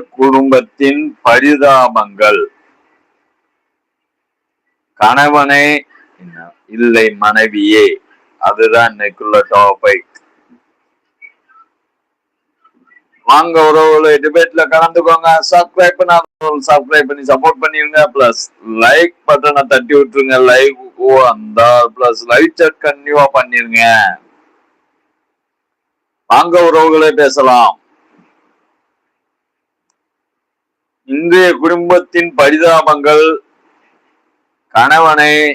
குடும்பத்தின் பரிதாபங்கள். கணவனே இல்லை மனைவியே. அதுதான் இன்னைக்குள்ள டாபிக் வாங்க உறவுகளை டிபேட்ல கலந்துக்கோங்க. சப்ஸ்கிரைப் பண்ணாத சப்ஸ்கிரைப் பண்ணி சப்போர்ட் பண்ணிருங்க. பிளஸ் லைக் பட்டனை தட்டி விட்டுருங்க. லைக் ஓ அந்த பிளஸ் லைவ் சாட் கன்டினியூவா பண்ணிருங்க. வாங்க உறவுகளை பேசலாம். இன்றைய குடும்பத்தின் பரிதாபங்கள் கணவனே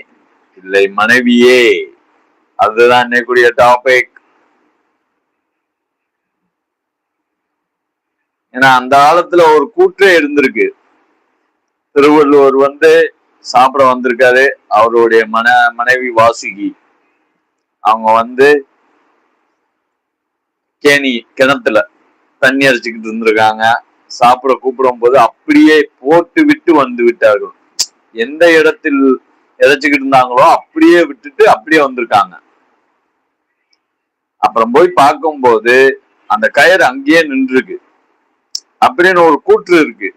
இல்லை மனைவியே. அதுதான் இன்னைக்குரிய டாபிக் ஏன்னா அந்த காலத்துல ஒரு கூற்றே இருந்திருக்கு. திருவள்ளுவர் வந்து சாப்பிட வந்திருக்காரு. அவருடைய மன மனைவி வாசுகி. அவங்க வந்து கேணி கிணத்துல தண்ணி அரைச்சிக்கிட்டு இருந்திருக்காங்க. சாப்பிட கூப்பிடும் போது அப்படியே போட்டு விட்டு வந்து விட்டார்கள். எந்த இடத்தில் இறைச்சிக்கிட்டு இருந்தாங்களோ அப்படியே விட்டுட்டு அப்படியே வந்திருக்காங்க. அப்புறம் போய் பார்க்கும்போது அந்த கயிறு அங்கேயே நின்றுருக்கு. அப்படின்னு ஒரு கூற்று இருக்கு.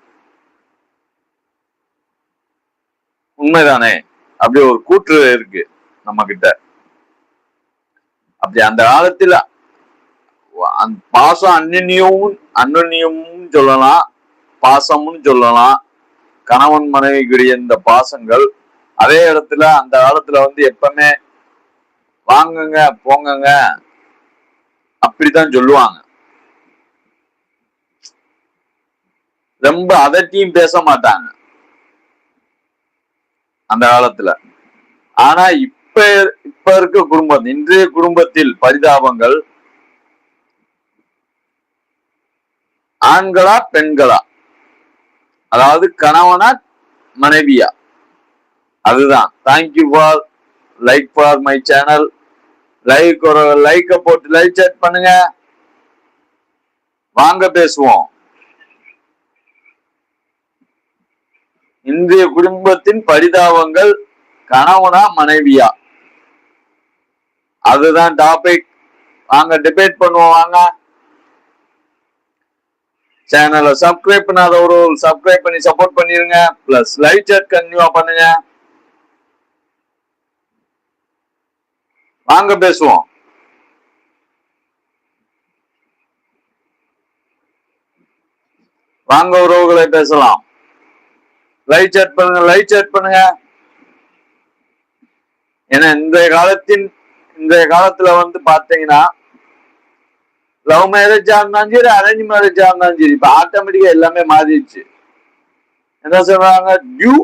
உண்மைதானே? அப்படி ஒரு கூற்று இருக்கு நம்ம கிட்ட அப்படி அந்த காலத்துல பாசம் அந்நியமும் அந்நியமும் சொல்லலாம் பாசம்னு சொல்லலாம். கணவன் மனைவிக்குரிய இந்த பாசங்கள் அதே இடத்துல அந்த காலத்துல வந்து எப்பவுமே வாங்குங்க போங்கங்க அப்படித்தான் சொல்லுவாங்க. ரொம்ப அதட்டியும் பேச மாட்டாங்க. அந்த காலத்துல. ஆனா இப்ப இப்ப இருக்க குடும்பம் இன்றைய குடும்பத்தில் பரிதாபங்கள் ஆண்களா பெண்களா? அதாவது கணவனா மனைவியா? அதுதான். Thank you for like for my channel like ஒரு லைக்கை போட்டு லைக் சேட் பண்ணுங்க. வாங்க பேசுவோம். இந்திய குடும்பத்தின் பரிதாபங்கள் கணவனா மனைவியா? அதுதான் டாபிக் வாங்க டிபேட் பண்ணுவோம் வாங்க. சேனலை சப்ஸ்கிரைப் பண்ணாத ஒரு சப்ஸ்கிரைப் பண்ணி சப்போர்ட் பண்ணிருங்க. பிளஸ் லைவ் சேட் கன்டினியூவா பண்ணுங்க. வாங்க பேசுவோம். வாங்க உறவுகளை பேசலாம். லைவ் சேட் பண்ணுங்க லைவ் சேட் பண்ணுங்க. ஏன்னா இன்றைய காலத்தின் இன்றைய காலத்துல வந்து பாத்தீங்கன்னா லவ் மேரேஜா இருந்தாலும் சரி அரேஞ்ச் மேரேஜா இருந்தாலும் சரி இப்ப ஆட்டோமேட்டிக்கா எல்லாமே மாறிடுச்சு. என்ன சொல்றாங்க? டியூ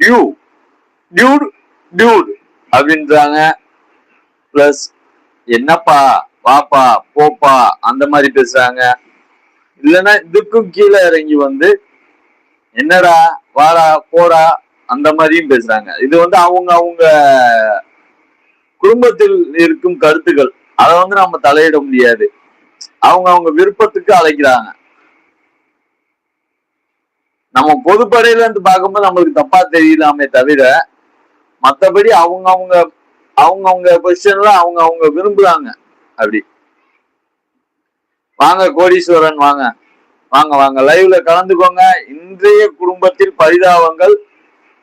டியூ டியூட் டியூட் அப்படின்றாங்க. பிளஸ் என்னப்பா வாப்பா போப்பா அந்த மாதிரி பேசுறாங்க. இல்லைன்னா இதுக்கும் கீழே இறங்கி வந்து என்னடா வாடா போடா அந்த மாதிரியும் பேசுறாங்க. இது வந்து அவங்க அவங்க குடும்பத்தில் இருக்கும் கருத்துக்கள். அதை வந்து நம்ம தலையிட முடியாது. அவங்க அவங்க விருப்பத்துக்கு அழைக்கிறாங்க. நம்ம பொதுப்படையில இருந்து பார்க்கும்போது நம்மளுக்கு தப்பா தெரியலாமே தவிர மத்தபடி அவங்க அவங்க அவங்க அவங்க பொசிஷன்ல அவங்க அவங்க விரும்புறாங்க. அப்படி. வாங்க கோடீஸ்வரன் வாங்க. வாங்க வாங்க. லைவ்ல கலந்துக்கோங்க. இன்றைய குடும்பத்தில் பரிதாபங்கள்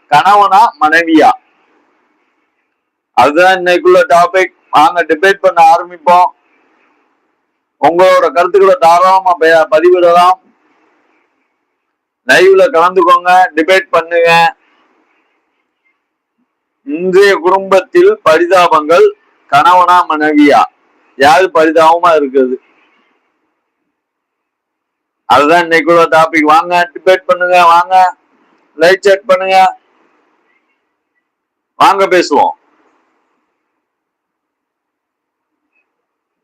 கணவனா மனைவியா? அதுதான் இன்னைக்குள்ள டாபிக் வாங்க டிபேட் பண்ண ஆரம்பிப்போம். உங்களோட கருத்துக்களை தாராளமா பதிவிடலாம். லைவ்ல கலந்துக்கோங்க டிபேட் பண்ணுங்க. இன்றைய குடும்பத்தில் பரிதாபங்கள் கணவனா மனைவியா? யாரு பரிதாபமா இருக்குது? அதுதான் இன்னைக்குள்ள டாபிக் வாங்க டிபேட் பண்ணுங்க வாங்க. லைவ் சேட் பண்ணுங்க. வாங்க பேசுவோம்.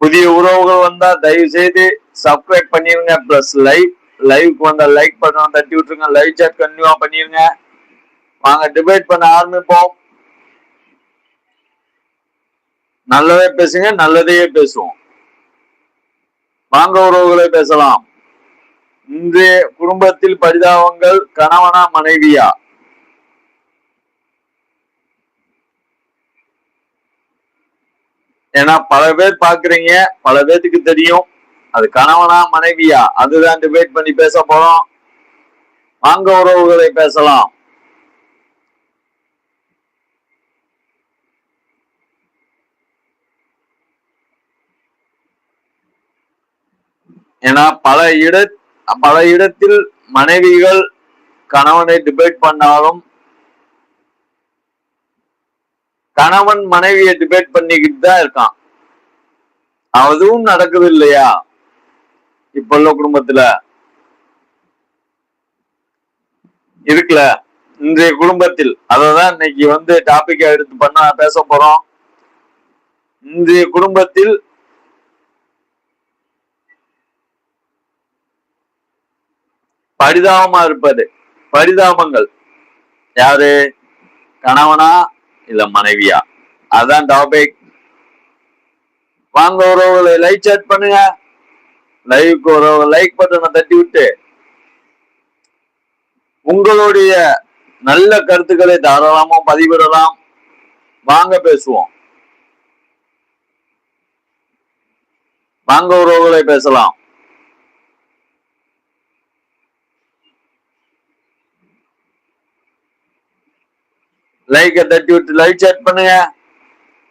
புதிய உறவுகள் வந்தா தயவு செய்து சப்ஸ்கிரைப் பண்ணிருங்க பிளஸ் லைவ் லைவ்க்கு வந்தா லைக் பண்ண தட்டி விட்டுருங்க லைவ் சாட் கன்டினியூவா பண்ணிருங்க. வாங்க டிபேட் பண்ண ஆரம்பிப்போம். நல்லதே பேசுங்க நல்லதையே பேசுவோம். வாங்க உறவுகளை பேசலாம். இன்றைய குடும்பத்தில் பரிதாபங்கள் கணவனா மனைவியா? ஏன்னா பல பேர் பாக்குறீங்க பல பேர்த்துக்கு தெரியும். அது கணவனா மனைவியா? அதுதான் டிபேட் பண்ணி பேச போறோம். வாங்க உறவுகளை பேசலாம். ஏன்னா பல இட பல இடத்தில் மனைவிகள் கணவனை டிபேட் பண்ணாலும் கணவன் மனைவியை டிபேட் பண்ணிக்கிட்டு தான் இருக்கான். அதுவும் நடக்குது இல்லையா இப்ப உள்ள குடும்பத்துல. இருக்குல்ல? இன்றைய குடும்பத்தில். அததான் இன்னைக்கு வந்து டாபிக்கா எடுத்து பண்ண பேச போறோம். இன்றைய குடும்பத்தில் பரிதாபமா இருப்பது. பரிதாபங்கள். யாரு? கணவனா? இல்ல மனைவியா? அதான் டாபிக் வாங்க உறவுகளை லைக் சேட் பண்ணுங்க. லைவுக்கு ஒரு லைக் பட்டனை தட்டி விட்டு உங்களுடைய நல்ல கருத்துக்களை தாராளமா பதிவிடலாம். வாங்க பேசுவோம். வாங்க உறவுகளை பேசலாம். லைக்கை தட்டி விட்டு லைக் சேட் பண்ணுங்க.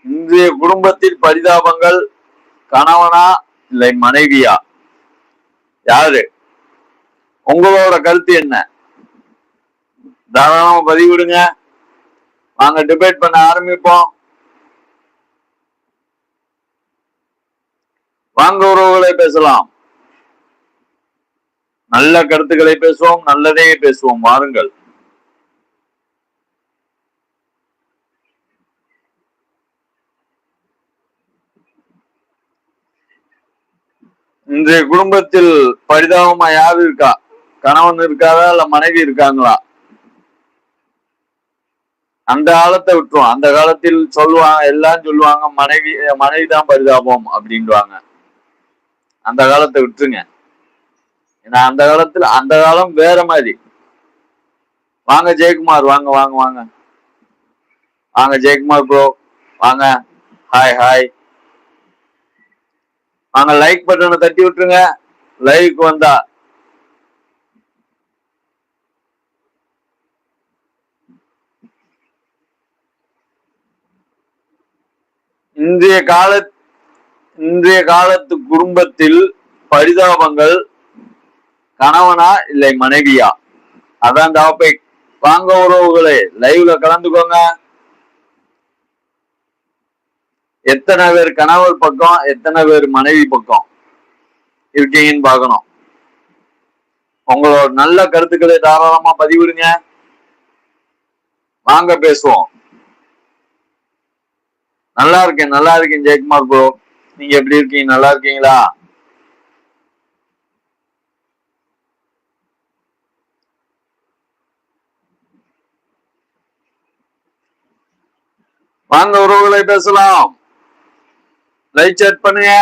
இன்றைய குடும்பத்தில் பரிதாபங்கள் கணவனா இல்லை மனைவியா? யாரு? உங்களோட கருத்து என்ன? தாராளமா பதிவிடுங்க. வாங்க டிபேட் பண்ண ஆரம்பிப்போம். வாங்க உறவுகளை பேசலாம். நல்ல கருத்துக்களை பேசுவோம் நல்லதே பேசுவோம். வாருங்கள். இன்றைய குடும்பத்தில் பரிதாபமா யாரு இருக்கா? கணவன் இருக்காரா இல்ல மனைவி இருக்காங்களா? அந்த காலத்தை விட்டுருவோம். அந்த காலத்தில் சொல்லுவாங்க எல்லாம் சொல்லுவாங்க மனைவி மனைவி தான் பரிதாபம் அப்படின்வாங்க அந்த காலத்தை விட்டுருங்க. ஏன்னா அந்த காலத்துல அந்த காலம் வேற மாதிரி. வாங்க ஜெயக்குமார் வாங்க வாங்க வாங்க. வாங்க ஜெயக்குமார் ப்ரோ வாங்க. ஹாய் ஹாய் வாங்க லைக் பட்டனை தட்டி விட்டுருங்க. லைக் வந்தா. இன்றைய கால இன்றைய காலத்து குடும்பத்தில் பரிதாபங்கள் கணவனா இல்லை மனைவியா? அதான் டாபிக் வாங்க உறவுகளே லைவ்ல கலந்துக்கோங்க. எத்தனை பேர் கணவர் பக்கம் எத்தனை பேர் மனைவி பக்கம் இருக்கீங்கன்னு பார்க்கணும். உங்களோட நல்ல கருத்துக்களை தாராளமா பதிவிடுங்க. வாங்க பேசுவோம். நல்லா இருக்கேன் நல்லா இருக்கேன் ஜெயக்குமார் ப்ரோ. நீங்க எப்படி இருக்கீங்க? நல்லா இருக்கீங்களா? வாங்க உறவுகளை பேசலாம். லைக் சேட் பண்ணுங்க.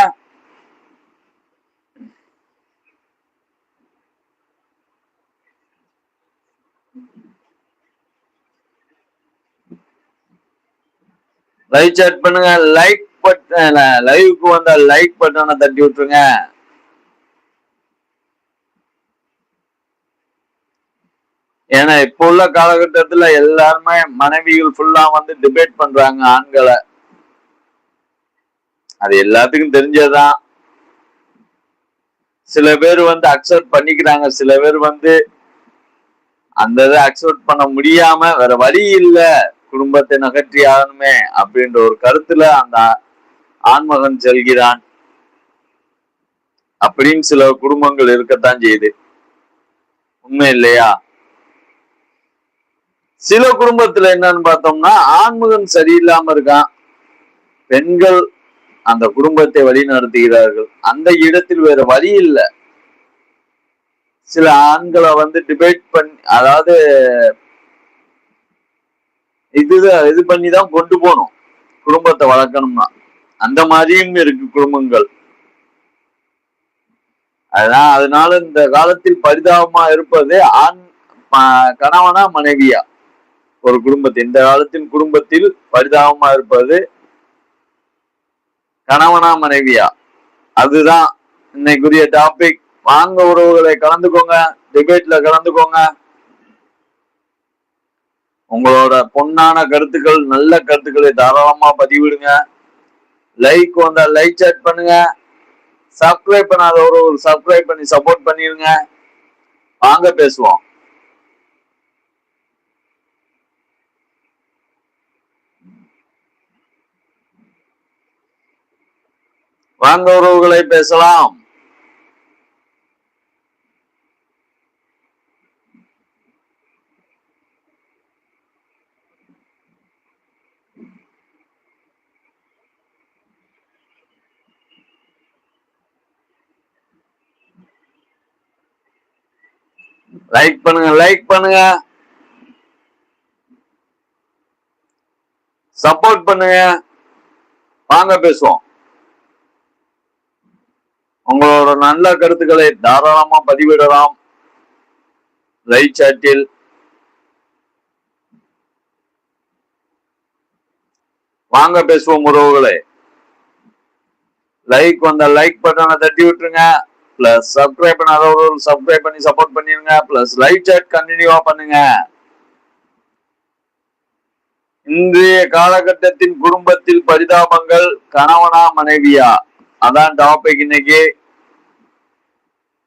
லைவ் சேட் பண்ணுங்க. லைக் பட்டன் லைவுக்கு வந்த லைக் பட்டனை தட்டி விட்டுருங்க. ஏன்னா இப்போ உள்ள காலகட்டத்துல எல்லாருமே மனைவிகள் ஃபுல்லா வந்து டிபேட் பண்றாங்க ஆண்களை. அது எல்லாத்துக்கும் தெரிஞ்சதுதான். சில பேர் வந்து அக்செப்ட் பண்ணிக்கிறாங்க சில பேர் வந்து அந்த இதை அக்செப்ட் பண்ண முடியாம வேற வழி இல்ல குடும்பத்தை நகற்றி ஆகணுமே அப்படின்ற ஒரு கருத்துல அந்த ஆண்மகன் செல்கிறான். அப்படின்னு சில குடும்பங்கள் இருக்கத்தான் செய்யுது. உண்மை இல்லையா? சில குடும்பத்துல என்னன்னு பார்த்தோம்னா ஆண்மகன் சரியில்லாம இருக்கான். பெண்கள் அந்த குடும்பத்தை வழி நடத்துகிறார்கள் அந்த இடத்தில் வேற வழி இல்லை. சில ஆண்களை வந்து டிபேட் பண்ணி அதாவது இதுதான் இது பண்ணி தான் கொண்டு போகணும். குடும்பத்தை வளர்க்கணும்னா. அந்த மாதிரியும் இருக்கு குடும்பங்கள். அதான் அதனால இந்த காலத்தில் பரிதாபமா இருப்பது ஆண் கணவனா மனைவியா? ஒரு குடும்பத்தில் இந்த காலத்தின் குடும்பத்தில் பரிதாபமா இருப்பது கணவனா மனைவியா? அதுதான் இன்னைக்குரிய டாபிக் வாங்க உறவுகளை கலந்துக்கோங்க டிபேட்ல கலந்துக்கோங்க. உங்களோட பொன்னான கருத்துக்கள் நல்ல கருத்துக்களை தாராளமா பதிவிடுங்க. லைக் வந்தா லைக் சேட் பண்ணுங்க. சப்ஸ்கிரைப் பண்ணாத ஒரு சப்ஸ்கிரைப் பண்ணி சப்போர்ட் பண்ணிருங்க. வாங்க பேசுவோம். வாங்க உறவுகளை பேசலாம். லைக் பண்ணுங்க லைக் பண்ணுங்க. சப்போர்ட் பண்ணுங்க. வாங்க பேசுவோம். உங்களோட நல்ல கருத்துக்களை தாராளமா பதிவிடலாம். லைட் சாட்டில் வாங்க பேசுவோம் உறவுகளை. லைக் வந்த லைக் பட்டனை தட்டி விட்டுருங்க. பிளஸ் சப்ஸ்கிரைப் பண்ணாதவர்கள் சப்ஸ்கிரைப் பண்ணி சப்போர்ட் பண்ணிருங்க. பிளஸ் லைட் சாட் கண்டினியூவா பண்ணுங்க. இன்றைய காலகட்டத்தின் குடும்பத்தில் பரிதாபங்கள் கணவனா மனைவியா? அதான் டாபிக் இன்னைக்கு.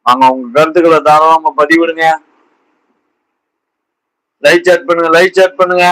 வாங்க உங்க கருத்துக்களை தாராளமா பதிவிடுங்க. லைக் சேட் பண்ணுங்க லைக் சேட் பண்ணுங்க.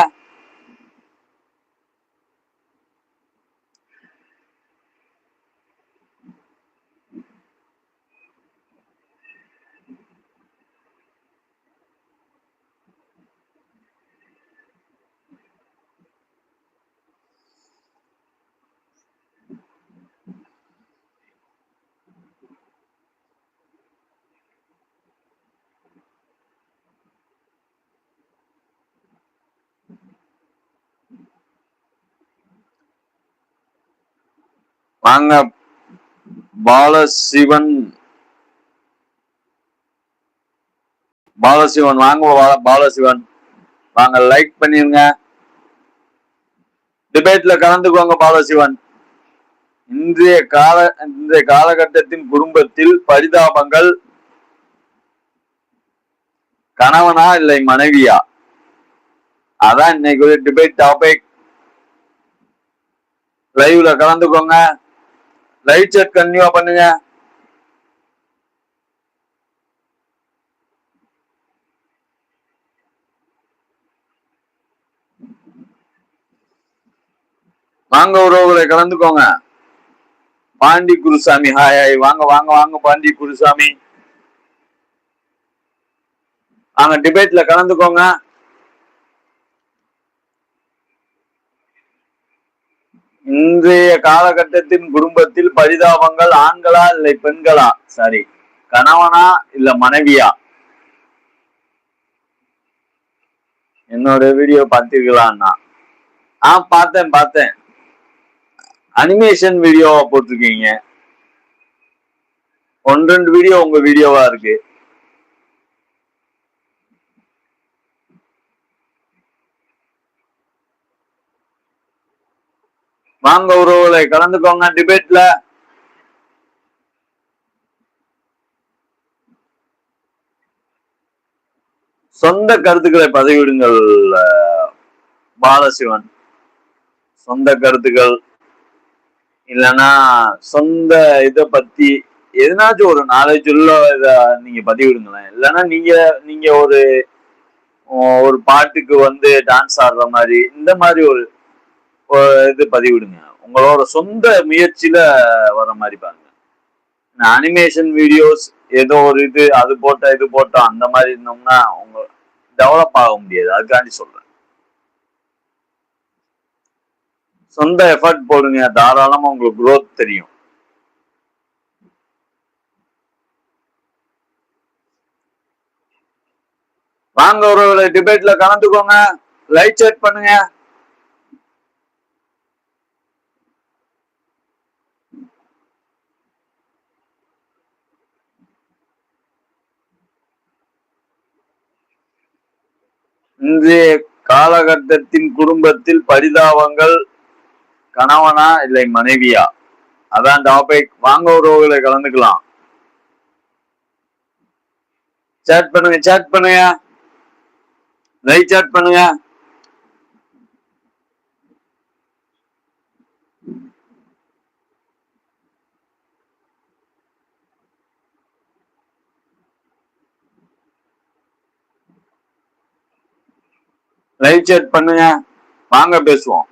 வாங்க. பாலசிவன். பாலசிவன் வாங்க பாலசிவன். வாங்க லைக் பண்ணிருங்க. டிபேட்ல கலந்துக்கோங்க பாலசிவன். இன்றைய கால இன்றைய காலகட்டத்தின் குடும்பத்தில் பரிதாபங்கள். கணவனா இல்லை மனைவியா? அதான் இன்னைக்கு ஒரு டிபேட் டாபிக் லைவ்ல கலந்துக்கோங்க. லைட் செட் கன்னியூவா பண்ணுங்க. வாங்க உறவுகளை கலந்துக்கோங்க. பாண்டி குருசாமி ஹாய் ஹாய் வாங்க வாங்க வாங்க பாண்டி குருசாமி. வாங்க டிபேட்ல கலந்துக்கோங்க. இன்றைய காலகட்டத்தின் குடும்பத்தில் பரிதாபங்கள் ஆண்களா இல்லை பெண்களா? சரி. கணவனா இல்ல மனைவியா? என்னோட வீடியோ பார்த்தீர்களான்னா ஆ பார்த்தேன் பார்த்தேன். அனிமேஷன் வீடியோவா போட்டிருக்கீங்க. ஒன்று ரெண்டு வீடியோ உங்க வீடியோவா இருக்கு. வாங்க உறவுகளை கலந்துக்கோங்க டிபேட்ல சொந்த கருத்துக்களை பதிவிடுங்கள் பாலசிவன். சொந்த கருத்துக்கள் இல்லைன்னா சொந்த இத பத்தி எதனாச்சும் ஒரு நாலேஜ் உள்ள இத நீங்க பதிவிடுங்களேன். இல்லைன்னா நீங்க நீங்க ஒரு ஒரு பாட்டுக்கு வந்து டான்ஸ் ஆடுற மாதிரி இந்த மாதிரி ஒரு இது பதிவிடுங்க. உங்களோட சொந்த முயற்சியில வர மாதிரி பாருங்க. அனிமேஷன் வீடியோஸ் ஏதோ ஒரு இது அது போட்டா இது போட்டா அந்த மாதிரி இருந்தோம்னா உங்க டெவலப் ஆக முடியாது. அதுக்காண்டி சொல்றேன். சொந்த எஃபர்ட் போடுங்க. தாராளமா உங்களுக்கு குரோத் தெரியும். வாங்க ஒரு டிபேட்ல கலந்துக்கோங்க. லைட் செட் பண்ணுங்க. இன்றைய காலகட்டத்தின் குடும்பத்தில் பரிதாபங்கள் கணவனா இல்லை மனைவியா? அதான் டாபிக் வாங்க உறவுகளை கலந்துக்கலாம். சேட் பண்ணுங்க சேட் பண்ணுங்க. லைவ் சேட் பண்ணுங்க. லைவ் சேட் பண்ணுங்க. வாங்க பேசுவோம்.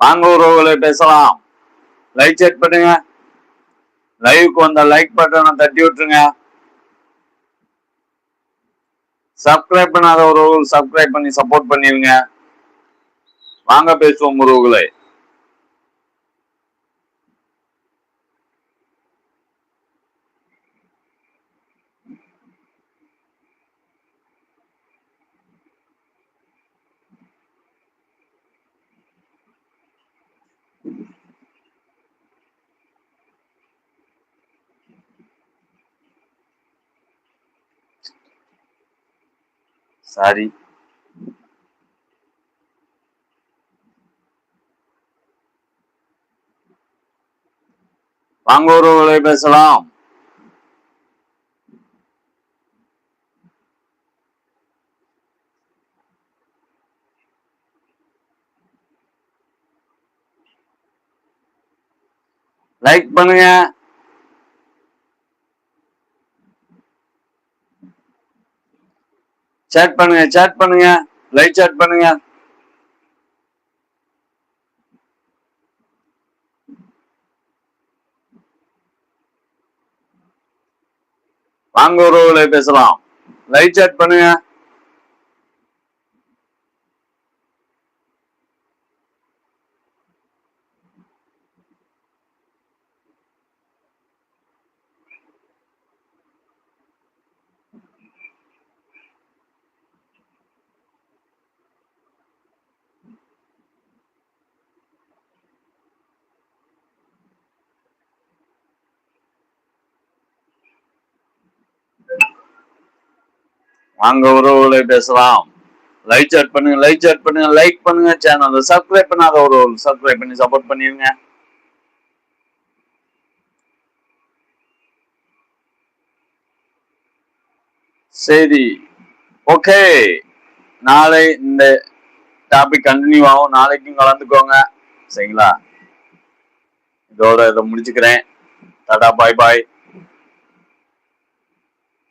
வாங்க உறவுகளை பேசலாம். லைக் செக் பண்ணுங்க. லைவுக்கு வந்த லைக் பட்டனை தட்டி விட்டுருங்க. சப்ஸ்கிரைப் பண்ணாத உறவுகள் சப்ஸ்கிரைப் பண்ணி சப்போர்ட் பண்ணிருங்க. வாங்க பேசுவோம் உறவுகளை சாரி வாங்க உறவுகளை பேசலாம். லைக் பண்ணுங்க. சேட் பண்ணுங்க சேட் பண்ணுங்க. லைவ் சேட் பண்ணுங்க. வாங்க உறவுகளை பேசலாம். லைவ் சேட் பண்ணுங்க. வாங்க உறவுகளை பேசலாம். லைக் சேட் பண்ணுங்க லைக் சேட் பண்ணுங்க லைக் பண்ணுங்க சேனல் சப்ஸ்கிரைப் பண்ணாத ஒரு சப்ஸ்கிரைப் பண்ணி சப்போர்ட் பண்ணிருங்க. சரி ஓகே நாளை இந்த டாபிக் கண்டினியூ ஆகும். நாளைக்கும் கலந்துக்கோங்க. சரிங்களா? இதோட இதை முடிச்சுக்கிறேன். Tata bye bye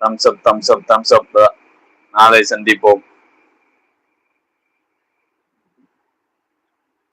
thumbs up thumbs up thumbs up நாளை சந்திப்போம்.